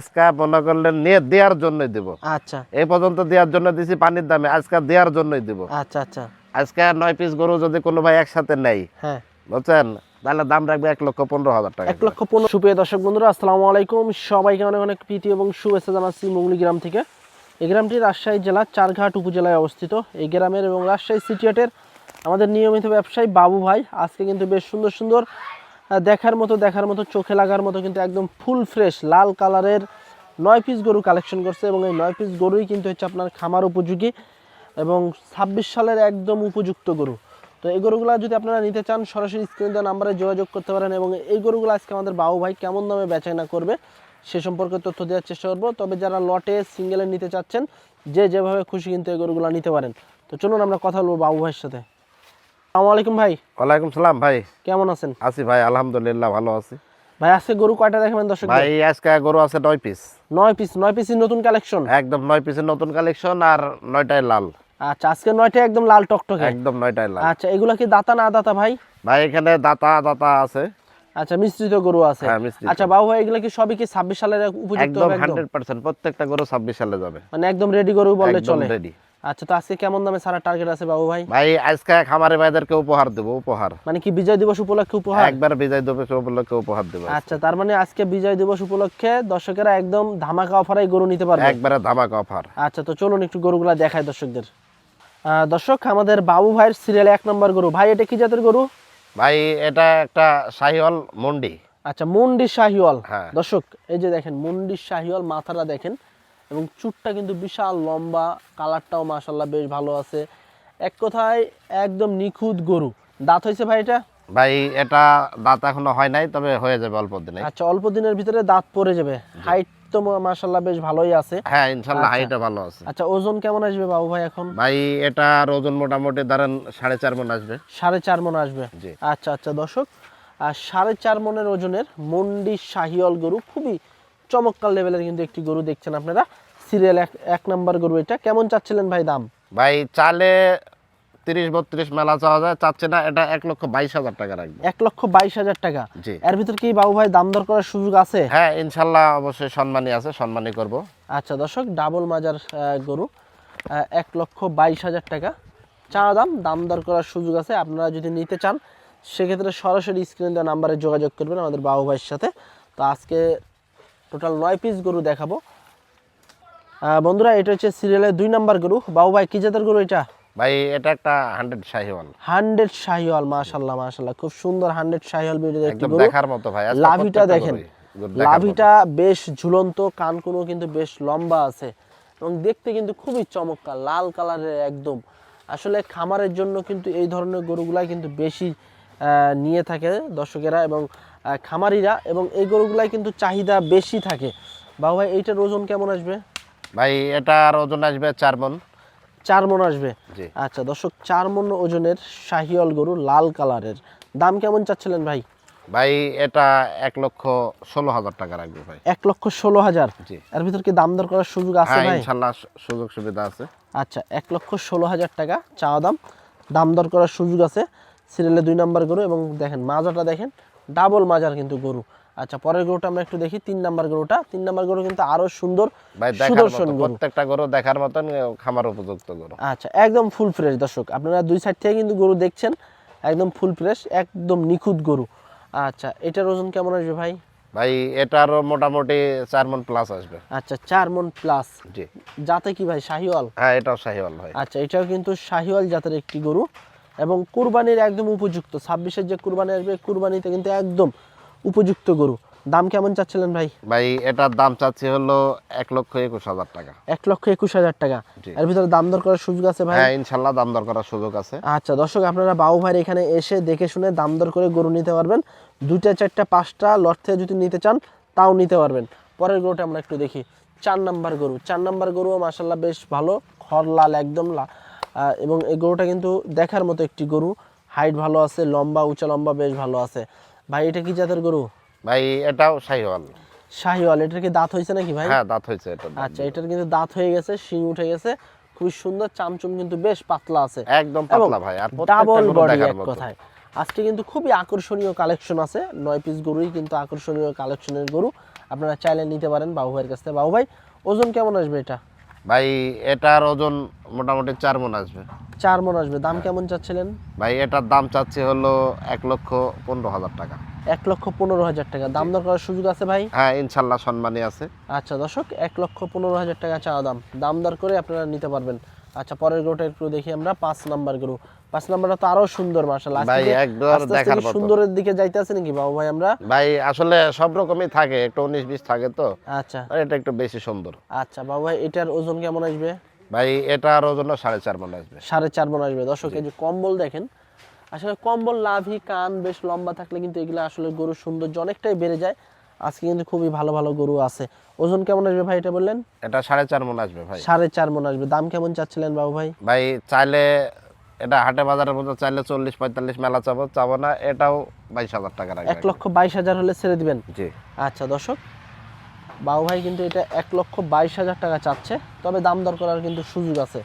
আজকে মনে করলেন নিয়ে দেওয়ার জন্যই দিব। আচ্ছা। এই পর্যন্ত দেওয়ার জন্য দিছি পানির দামে আজকে দেওয়ার জন্যই দিব। আচ্ছা আচ্ছা। আজকে নয় পিস গরু যদি কোনো ভাই একসাথে নেই হ্যাঁ। বুঝছেন? তাহলে দাম রাখবে এক লক্ষ পনেরো হাজার টাকা। এক লক্ষ পনেরো। সুপ্রিয় দর্শক বন্ধুরা আসসালামু আলাইকুম। সবাইকে অনেক অনেক প্রীতি এবং শুভেচ্ছা জানাচ্ছি মুগলি গ্রাম থেকে। এই গ্রামটি রাজশাহী জেলার চারঘাট উপজেলায় অবস্থিত। এই গ্রামের এবং রাজশাহী সিটিহাটের আমাদের নিয়মিত ব্যবসায়ী বাবু ভাই আজকে কিন্তু বেশ সুন্দর সুন্দর দেখার মতো দেখার মতো, চোখে লাগার মতো কিন্তু একদম ফুল ফ্রেশ লাল কালারের নয় পিস গরু কালেকশন করছে এবং এই নয় পিস গরুই কিন্তু হচ্ছে আপনার খামার উপযোগী এবং ছাব্বিশ সালের একদম উপযুক্ত গরু। তো এই গরুগুলো যদি আপনারা নিতে চান, সরাসরি স্ক্রিনে দেওয়া নাম্বারে যোগাযোগ করতে পারেন এবং এই গরুগুলো আজকে আমাদের বাবু ভাই কেমন দামে বেচাকেনা করবে, সে সম্পর্কে তথ্য দেওয়ার চেষ্টা করব। তবে যারা লটে সিঙ্গেলে নিতে চাচ্ছেন, যে যেভাবে খুশি কিন্তু এই গরুগুলো নিতে পারেন। তো চলুন আমরা কথা বলব বাবু ভাইয়ের সাথে। আসসালামু ভাই। ওয়ালাইকুম সালাম ভাই। কেমন আছেন? আছি ভাই আলহামদুলিল্লাহ ভালো আছি। ভাই আজকে গরু কয়টা দেখাবেন দর্শক ভাই? আজকে গরু আছে নয় পিস নয় পিস নয় পিসের নতুন কালেকশন একদম নয় পিসের নতুন কালেকশন আর নয়টায় লাল। আচ্ছা আজকে নয়টা একদম লাল টকটকে? একদম নয়টায় লাল। আচ্ছা এগুলা কি দাতা না দাতা ভাই? ভাই এখানে দাতা দাতা আছে। আচ্ছা মিশ্রিত গরু আছে। হ্যাঁ, আচ্ছা বাবু ভাই এগুলা কি সবই কি ছাব্বিশ সালের উপযুক্ত একদম হবে একদম? হান্ড্রেড পার্সেন্ট প্রত্যেকটা গরু ছাব্বিশ সালে যাবে। মানে একদম রেডি গরু বললে একদম চলে। রেডি আচ্ছা তো আজকে কেমন দামে সারা টার্গেট আছে বাবু ভাই? ভাই আজকে খামারে ভাইদেরকে উপহার দেবো উপহার। মানে কি বিজয় দিবস উপলক্ষে উপহার? একবার বিজয় দেবে উপলক্ষে উপহার দেবো আচ্ছা তার মানে আজকে বিজয় দিবস উপলক্ষে দর্শকেরা একদম ধামাকা অফারে গরু নিতে পারবে? একবারে ধামাকা অফার। আচ্ছা তো চলুন একটু গরুগুলা দেখায় দর্শকদের। আহ, দর্শক আমাদের বাবু ভাইয়ের সিরিয়ালে এক নম্বর গরু। ভাই এটা কি জাতের গরু? ভাই এটা একটা শাহিওয়াল মন্ডি। আচ্ছা মুন্ডি শাহিওয়াল। হ্যাঁ। দর্শক এই যে দেখেন মুন্ডি শাহিওয়াল মাথাটা দেখেন। এবং চুটটা কিন্তু বিশাল লম্বা কালারটাও মাশাল্লাহ বেশ ভালো আছে। এক কথায় একদম নিখুঁত গরু। দাঁত হয়েছে ভাই এটা? ভাই এটা দাঁত এখনও হয় নাই তবে হয়ে যাবে অল্প দিনে। আচ্ছা অল্প দিনের ভিতরে দাঁত পড়ে যাবে। হাইট তো মাশাল্লাহ বেশ ভালোই আছে। হ্যাঁ ইনশাল্লাহ আচ্ছা। হাইটটা ভালো আছে। আচ্ছা ওজন কেমন আসবে বাবু ভাই এখন? ভাই এটার ওজন মোটামুটি সাড়ে চার মন আসবে। সাড়ে চার মন আসবে। আচ্ছা আচ্ছা দর্শক আর সাড়ে চার মনের ওজনের মন্ডি শাহিওয়াল গরু খুবই চমৎকার লেভেলের কিন্তু একটি গরু দেখছেন আপনারা। সিরিয়াল এক নাম্বার গরু এটা। কেমন চাচ্ছিলেন ভাই দাম? ভাই চালে তিরিশ বত্রিশ মেলা চাওয়া যায় চাচ্ছে না এটা এক লক্ষ বাইশ হাজার টাকা রাখবে। এক লক্ষ বাইশ হাজার টাকা। জি। এর ভিতর কি বাবু ভাই দাম দর করার সুযোগ আছে? হ্যাঁ ইনশাল্লাহ অবশ্যই সম্মানী আছে সম্মানী করব। আচ্ছা দর্শক ডাবল মাজার গরু এক লক্ষ বাইশ হাজার টাকা। চা দাম দাম দর করার সুযোগ আছে আপনারা যদি নিতে চান সেক্ষেত্রে সরাসরি স্ক্রিনে দেওয়া নাম্বারে যোগাযোগ করবেন আমাদের বাবু ভাইয়ের সাথে। তো আজকে টোটাল নয় পিস গরু দেখাবো। বন্ধুরা এটা হচ্ছে সিরিয়ালের দুই নাম্বার গরু। বাবু ভাই কি জাতের গরু এটা? ভাই এটা একটা হান্ড্রেড শাহিওয়াল। হান্ড্রেড শাহিওয়াল মাশাল্লাহ মাশাল্লাহ খুব সুন্দর হান্ড্রেড শাহিওয়াল বিউটি একটি গরু। দেখার মতো ভাই লাভিটা দেখেন। লাভিটা বেশ ঝুলন্ত কানকুনো কিন্তু বেশ লম্বা আছে। এবং দেখতে কিন্তু খুবই চমৎকার লাল কালারের একদম। আসলে খামারের জন্য কিন্তু এই ধরনের গরুগুলাই কিন্তু বেশি আহ, নিয়ে থাকে দর্শকেরা এবং খামারিরা। এবং এই গরুগুলাই কিন্তু চাহিদা বেশি থাকে। বাবু ভাই এইটার ওজন কেমন আসবে? ভাই এটার ওজন আসবে চার মন। চার মন আসবে? আচ্ছা দর্শক চার মন ওজনের শাহিওয়াল গরু লাল কালারের। দাম কেমন চাচ্ছিলেন ভাই? ভাই এটা এক লক্ষ ষোলো হাজার টাকা রাখবে ভাই। এক লক্ষ ষোলো হাজার? জি। এর ভিতর কি দাম দর করার সুযোগ আছে হ্যাঁ ভাই? ইনশাল্লাহ সুযোগ সুবিধা আছে। আচ্ছা এক লক্ষ ষোলো হাজার টাকা চাওয়া দাম। দাম দর করার সুযোগ আছে। সিরিয়ালে দুই নাম্বার গরু এবং দেখেন মাজাটা দেখেন ডাবল মাজার কিন্তু গরু। আচ্ছা পরের গরুটা আমরা একটু দেখি। তিন নাম্বার গরুটা। তিন নাম্বার গরু কিন্তু আরও সুন্দর সুদর্শন গরু। প্রত্যেকটা গরু দেখার মতন খামার উপযুক্ত গরু। আচ্ছা একদম ফুল ফ্রেশ দর্শক। আপনারা দুই সাইড থেকে কিন্তু গরু দেখছেন একদম ফুল ফ্রেশ একদম নিখুঁত গরু। আচ্ছা এটার ওজন কেমন আসবে ভাই? ভাই এটারও মোটামুটি চার মন প্লাস আসবে। আচ্ছা চার মন প্লাস জি। যাতে কি ভাই শাহিওয়াল? হ্যাঁ এটাও শাহিওয়াল ভাই। আচ্ছা এটাও কিন্তু শাহিওয়াল জাতের একটি গরু। এবং কুরবানির একদম উপযুক্ত। ছাব্বিশের যে কুরবানি আসবে কুরবানিতে কিন্তু একদম উপযুক্ত গরু। দাম কেমন চাচ্ছিলেন ভাই? ভাই এটার দাম চাচ্ছি হলো এক লক্ষ একুশ হাজার টাকা। এক লক্ষ একুশ হাজার টাকা। এর ভিতরে দাম দর করার সুযোগ আছে ভাই? হ্যাঁ ইনশাল্লাহ দাম দর করার সুযোগ আছে। আচ্ছা দর্শক আপনারা বাবু ভাইয়ের এখানে এসে দেখে শুনে দাম দর করে গরু নিতে পারবেন। দুইটা চারটা পাঁচটা লট থেকে যদি নিতে চান তাও নিতে পারবেন। পরের গরুটা আমরা একটু দেখি। চার নাম্বার গরু। চার নাম্বার গরুও মাসাল্লাহ বেশ ভালো। খড় লাল একদম লা- আহ, এবং এই গরুটা কিন্তু দেখার মতো একটি গরু। হাইট ভালো আছে লম্বা উঁচা লম্বা বেশ ভালো আছে। ভাই এটা কি জাতের গরু? ভাই এটাও শাহিওয়াল। শাহিওয়াল এটার কি দাঁত হয়েছে নাকি ভাই? হ্যাঁ দাঁত হয়েছে এটা আচ্ছা এটার কিন্তু দাঁত হয়ে গেছে শিং উঠে গেছে খুবই সুন্দর চামচুম কিন্তু বেশ পাতলা আছে। একদম পাতলা ভাই আর ডাবল বডি এক কথায়। আজকে কিন্তু খুবই আকর্ষণীয় কালেকশন আছে নয় পিস গরুই কিন্তু আকর্ষণীয় কালেকশনের গরু। আপনারা চাইলে নিতে পারেন বাবু ভাইয়ের কাছ থেকে। বাবু ভাই ওজন কেমন আসবে এটা? ভাই এটার ওজন মোটামুটি চার মন আসবে। চার মন আসবে। দাম কেমন চাচ্ছিলেন? ভাই এটার দাম চাচ্ছি হলো এক লক্ষ পনেরো হাজার টাকা। এক লক্ষ পনেরো হাজার টাকা। দাম দর করার সুযোগ আছে ভাই? হ্যাঁ ইনশাল্লাহ সম্মানী আছে। আচ্ছা দর্শক এক লক্ষ পনেরো হাজার টাকা চাওয়া দাম। দাম দর করে আপনারা নিতে পারবেন। আচ্ছা পরের গরুটা একটু দেখি আমরা পাঁচ নাম্বার গরু। পাঁচ নাম্বারটা তো আরও সুন্দর মার্শাল ভাই, একদম দেখার মতো। সুন্দরের দিকে যাইতে আছে নাকি বাবু ভাই আমরা? ভাই আসলে সব রকমই থাকে একটু উনিশ বিশ থাকে তো। আচ্ছা। এটা একটু বেশি সুন্দর। আচ্ছা বাবু ভাই এটার ওজন কেমন আসবে? ভাই এটার ওজন সাড়ে চার মন আসবে। সাড়ে চার মন আসবে। দর্শক এই যে কম্বল দেখেন আসলে কম্বল লাভি কান বেশ লম্বা থাকলে কিন্তু এগুলো আসলে গরুর সৌন্দর্য অনেকটাই বেড়ে যায়। আজকে কিন্তু খুবই ভালো ভালো গরু আছে। ওজন কেমন আসবে ভাই এটা বললেন? এটা সাড়ে চার মন আসবে ভাই। সাড়ে চার মন আসবে। দাম কেমন চাচ্ছিলেন বাবু ভাই? ভাই চাইলে এটা হাটে বাজারের মধ্যে চাইলে চল্লিশ পঁয়তাল্লিশ মেলা চাবো চাবো না এটাও বাইশ হাজার টাকা রাখবে এক লক্ষ বাইশ হাজার হলে ছেড়ে দিবেন? জি। আচ্ছা দর্শক বাবু ভাই কিন্তু এটা এক লক্ষ বাইশ হাজার টাকা চাচ্ছে তবে দাম দর করার কিন্তু সুযোগ আছে।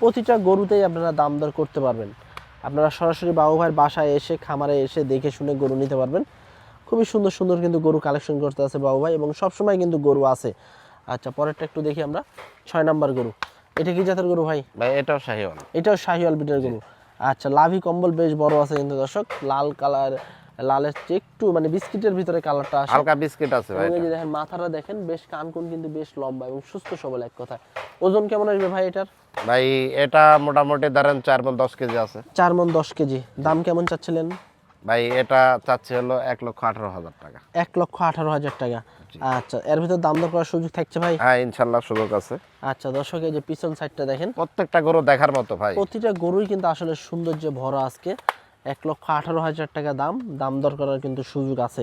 প্রতিটা গরুতেই আপনারা দাম দর করতে পারবেন। আপনারা সরাসরি বাবু ভাইয়ের বাসায় এসে খামারে এসে দেখে শুনে গরু নিতে পারবেন। খুবই সুন্দর সুন্দর কিন্তু গরু কালেকশন করতে আছে বাবু ভাই এবং সবসময় কিন্তু গরু আছে। আচ্ছা পরেরটা একটু দেখি আমরা। ছয় নাম্বার গরু। এটা কি জাতের গরু ভাই? ভাই এটাও শাহিওয়াল। এটাও শাহিওয়াল বিটের গরু। আচ্ছা লাভি কম্বল বেশ বড় আছে কিন্তু দর্শক। লাল কালার লালের চেয়ে একটু মানে বিস্কিটের ভিতরে কালারটা আসে। হালকা বিস্কিট আছে ভাই এই দেখেন মাথাটা দেখেন বেশ কান কোন কিন্তু বেশ লম্বা এবং সুস্থ সবল এক কথা ওজন কেমন আসবে ভাই এটার? ভাই এটা মোটামুটি ধরেন চার মন দশ কেজি আছে। চার মন দশ কেজি। দাম কেমন চাচ্ছিলেন? ভাই এটা চাচ্ছে হলো এক লক্ষ আঠারো হাজার টাকা। এক লক্ষ আঠারো হাজার টাকা। আচ্ছা এর ভিতর দাম দর করার সুযোগ থাকছে ভাই? হ্যাঁ ইনশাল্লাহ সুযোগ আছে। আচ্ছা দর্শক এই যে পিছন সাইডটা দেখেন। প্রত্যেকটা গরু দেখার মতো ভাই। প্রতিটা গরুই কিন্তু আসলে সৌন্দর্যে ভরা আজকে। এক লক্ষ আঠারো হাজার টাকা দাম দাম দর করার কিন্তু সুযোগ আছে।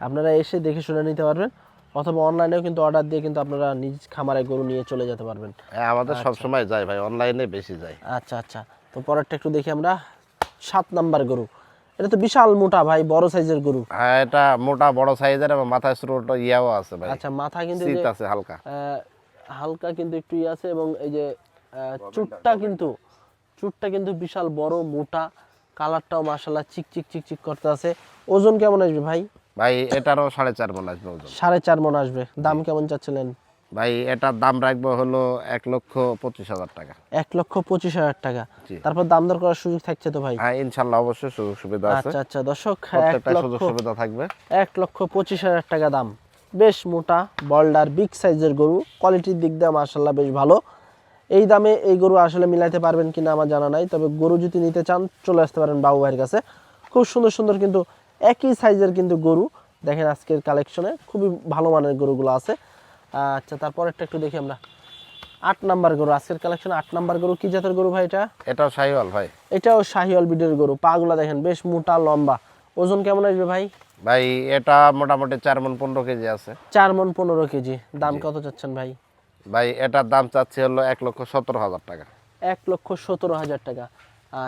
আপনারা এসে দেখে শুনে নিতে পারবেন অথবা অনলাইনেও কিন্তু অর্ডার দিয়ে কিন্তু আপনারা নিজ খামারে গরু নিয়ে চলে যেতে পারবেন। হ্যাঁ, আমাদের সব সময় যায় ভাই অনলাইনে বেশি যায়। আচ্ছা আচ্ছা। তো পরেরটা একটু দেখি আমরা। সাত নাম্বার গরু। এটা তো বিশাল মোটা ভাই বড় সাইজের গরু। হ্যাঁ এটা মোটা বড় সাইজের এবং মাথায় স্রোট ইয়াও আছে ভাই। আচ্ছা মাথা কিন্তু শীত আছে হালকা। হালকা কিন্তু একটু ইয়ে আছে এবং এই যে চুটটা কিন্তু চুটটা কিন্তু বিশাল বড় মোটা। কালারটাও মাসাল্লাহ চিক চিক চিক চিক করতে আছে। ওজন কেমন আসবে ভাই? ভাই এটারও সাড়ে চার মন আসবে ওজন। সাড়ে চার মন আসবে। দাম কেমন চাচ্ছিলেন? ভাই এটার দাম রাখব হলো এক লক্ষ পঁচিশ হাজার টাকা। এক লক্ষ পঁচিশ হাজার টাকা। তারপর দাম দর করার সুযোগ থাকছে তো ভাই? হ্যাঁ ইনশাল্লাহ অবশ্যই সুযোগ সুবিধা আছে। আচ্ছা আচ্ছা দর্শক প্রত্যেকটা সুযোগ সুবিধা থাকবে। এক লক্ষ পঁচিশ হাজার টাকা দাম। বেশ মোটা বল্ডার বিগ সাইজের গরু। কোয়ালিটির দিক দিয়ে মার্শাল্লাহ বেশ ভালো। এই দামে এই গরু আসলে মিলাইতে পারবেন কিনা আমার জানা নাই তবে গরু যদি নিতে চান চলে আসতে পারেন বাবু ভাইয়ের কাছে। খুব সুন্দর সুন্দর কিন্তু একই সাইজের কিন্তু গরু। দেখেন আজকের কালেকশনে খুবই ভালো মানের গরুগুলো আছে। আচ্ছা তারপরেরটা একটু দেখি আমরা। আট নাম্বার গরু আজকের কালেকশনে আট নাম্বার গরু কি জাতের গরু ভাই এটা? এটাও শাহিওয়াল ভাই। এটাও শাহিওয়াল বিডের গরু পাগুলা দেখেন বেশ মোটা লম্বা। ওজন কেমন আসবে ভাই? ভাই এটা মোটামুটি চার মন পনেরো কেজি আছে। চার মন পনেরো কেজি। দাম কত চাচ্ছেন ভাই? ভাই এটার দাম চাচ্ছি হলো এক লক্ষ সতেরো হাজার টাকা। এক লক্ষ সতেরো হাজার টাকা।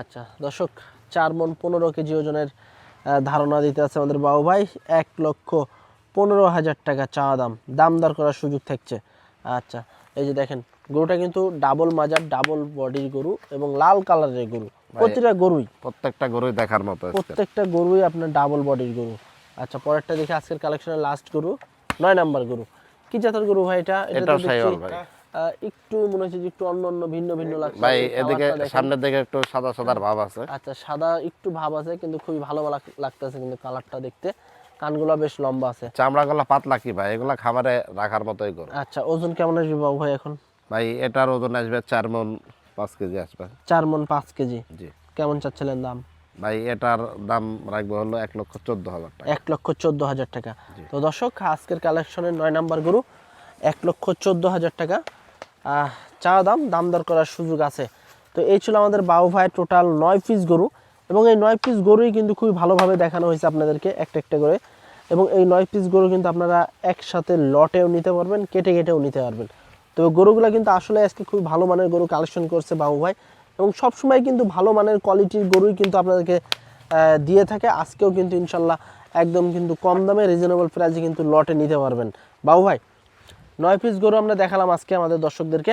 আচ্ছা দর্শক চার মন পনেরো কেজি ওজনের ধারণা দিতে আছে আমাদের বাবু ভাই। এক লক্ষ পনেরো হাজার টাকা চাওয়া দাম দাম দর করার সুযোগ থাকছে। আচ্ছা এই যে দেখেন গরুটা কিন্তু ডাবল মাজার ডাবল বডির গরু এবং লাল কালারের গরু। প্রতিটা গরুই। প্রত্যেকটা গরুই দেখার মতো প্রত্যেকটা গরুই আপনার ডাবল বডির গরু। আচ্ছা পরেরটা দেখি আজকের কালেকশনের লাস্ট গরু নয় নাম্বার গরু। কি জাতের গরু ভাই এটা? ভাই। একটু মনে হচ্ছে যে একটু অন্য অন্য ভিন্ন ভিন্ন লাগছে। ভাই এদিকে সামনের দিকে একটু সাদা সাদার ভাব আছে। আচ্ছা সাদা একটু ভাব আছে কিন্তু খুবই ভালো লাগতেছে কিন্তু কালারটা দেখতে। কানগুলো বেশ লম্বা আছে। চামড়া গুলা পাতলা কি ভাই? এগুলা খামারে রাখার মতোই গরু। আচ্ছা ওজন কেমন আসবে বাবু ভাই এখন? ভাই এটার ওজন আসবে চার মন পাঁচ কেজি আসবে। চার মন পাঁচ কেজি? জি। কেমন চাচ্ছিলেন দাম? ভাই এটার দাম রাখব হলো এক লক্ষ চোদ্দ হাজার টাকা। এক লক্ষ চোদ্দ হাজার টাকা। তো দর্শক আজকের কালেকশনের নয় নাম্বার গরু এক লক্ষ চোদ্দ হাজার টাকা। আহ, চা দাম দাম দর করার সুযোগ আছে। তো এই ছিল আমাদের বাবু ভাইয়ের টোটাল নয় পিস গরু। এবং এই নয় পিস গরুই কিন্তু খুবই ভালোভাবে দেখানো হয়েছে আপনাদেরকে একটা একটা করে। এবং এই নয় পিস গরু কিন্তু আপনারা একসাথে লটেও নিতে পারবেন, কেটে কেটেও নিতে পারবেন। তবে গরুগুলো কিন্তু আসলে আজকে খুব ভালো মানের গরু কালেকশন করছে বাবু ভাই। এবং সবসময় কিন্তু ভালো মানের কোয়ালিটির গরুই কিন্তু আপনাদেরকে দিয়ে থাকে। আজকেও কিন্তু ইনশাল্লাহ একদম কিন্তু কম দামে রিজনেবল প্রাইসে কিন্তু লটে নিতে পারবেন। বাবু ভাই, নয় পিস গরু আমরা দেখালাম আজকে আমাদের দর্শকদেরকে।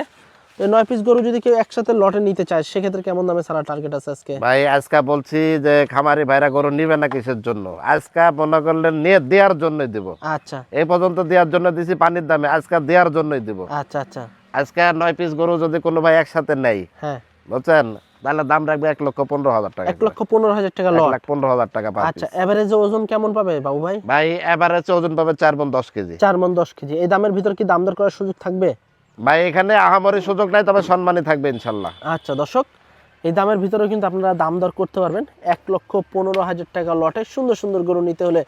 নয় পিস গরু যদি কেউ একসাথে লটে নিতে চায় সেক্ষেত্রে কেমন দামে টার্গেট আছে আজকে? ভাই আজকে বলছি যে খামারি ভাইরা গরু নিবে না কিসের জন্য? আজকে মনে করলেন নিয়ে দেওয়ার জন্যই দিব। আচ্ছা। এই পর্যন্ত দেওয়ার জন্য দিছি পানির দামে আজকে দেওয়ার জন্যই দিব। আচ্ছা আচ্ছা। আজকে নয় পিস গরু যদি কোনো ভাই একসাথে নেই হ্যাঁ। বুঝছেন? তাহলে দাম রাখবে এক লক্ষ পনেরো হাজার টাকা। এক লক্ষ পনেরো হাজার টাকা লট লাখ পনেরো হাজার টাকা পার আচ্ছা। এভারেজে ওজন কেমন পাবে বাবু ভাই? ভাই এবারে ওজন পাবে চার মন দশ কেজি। চার মন দশ কেজি। এই দামের ভিতর কি দাম দর করার সুযোগ থাকবে? ভাই এখানে আহামরি সুযোগ নাই তবে সম্মানই থাকবে ইনশাল্লাহ। আচ্ছা দর্শক এই দামের ভিতরেও কিন্তু আপনারা দাম দর করতে পারবেন। এক লক্ষ পনেরো হাজার টাকা লটে সুন্দর সুন্দর গরু নিতে হলে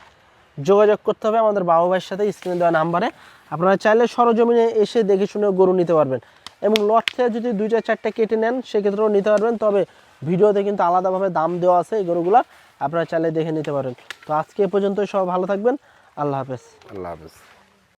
যোগাযোগ করতে হবে আমাদের বাবা ভাইয়ের সাথে স্ক্রিনে দেওয়া নাম্বারে। আপনারা চাইলে সরজমিনে এসে দেখে শুনে গরু নিতে পারবেন। এবং লট থেকে যদি দুইটা চারটা কেটে নেন সেক্ষেত্রেও নিতে পারবেন। তবে ভিডিওতে কিন্তু আলাদাভাবে দাম দেওয়া আছে এই গরুগুলা আপনারা চাইলে দেখে নিতে পারেন। তো আজকে এ পর্যন্তই সব ভালো থাকবেন। আল্লাহ হাফেজ। আল্লাহ হাফিজ।